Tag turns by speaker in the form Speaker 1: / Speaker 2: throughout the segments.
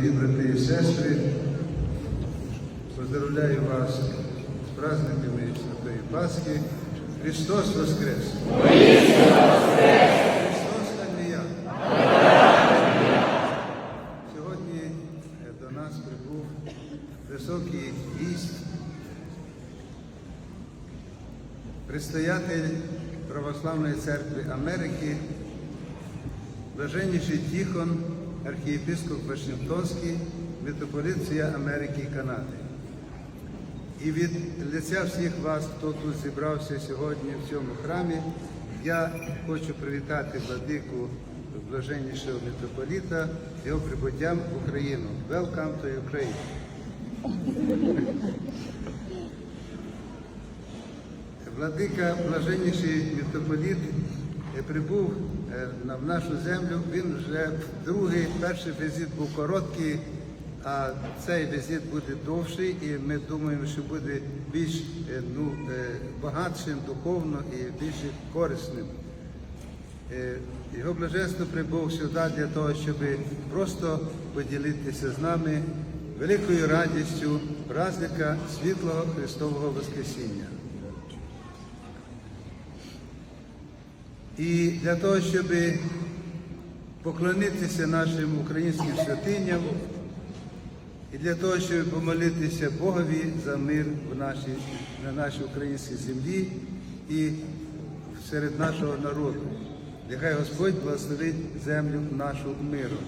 Speaker 1: дорогі брати і сестри, поздравляю вас з праздниками Святої Пасхи. Христос Воскрес! Христос Алія! Сьогодні до нас прибув високий гість, предстоятель Православної церкви Америки, блаженніший Тихон, архієпископ Вашингтонський, митрополит всія Америки і Канади. І від лиця всіх вас, хто тут зібрався сьогодні в цьому храмі, я хочу привітати владику блаженнішого митрополіта його прибуттям в Україну. Welcome to Ukraine! Владика блаженніший митрополіт прибув е, в нашу землю. Він вже другий, перший візит був короткий, а цей візит буде довший, і ми думаємо, що буде більш е, ну, е, багатшим духовно і більш корисним. Його блаженство прибув сюди для того, щоб просто поділитися з нами великою радістю праздника світлого Христового Воскресіння. І для того, щоб поклонитися нашим українським святиням, і для того, щоб помолитися Богові за мир в нашій, на нашій українській землі і серед нашого народу. Нехай Господь благословить землю нашу миром.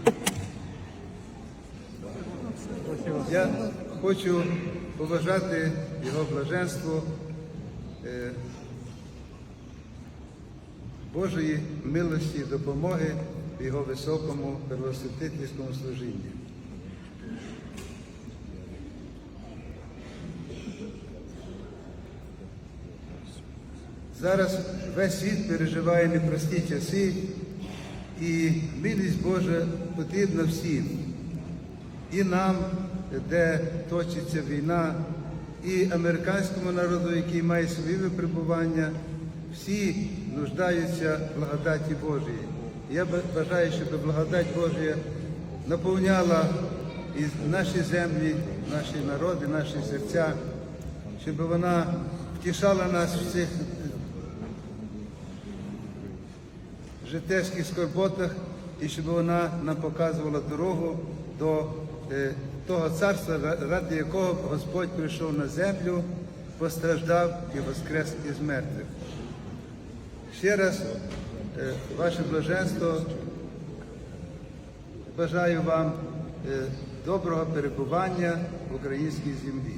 Speaker 1: Я хочу побажати його блаженству е, Божої милості і допомоги в його високому первосвятительському служінні. Зараз весь світ переживає непрості часи, і милість Божа потрібна всім. І нам, де точиться війна, і американському народу, який має свої випробування, всі нуждаються в благодаті Божої. Я бажаю, щоб благодать Божа наповняла і наші землі, наші народи, наші серця, щоб вона втішала нас в цих житейських скорботах і щоб вона нам показувала дорогу до е, того царства, ради якого Господь прийшов на землю, постраждав і воскрес із мертвих. Ще раз, е, ваше блаженство, бажаю вам е, доброго перебування в українській землі.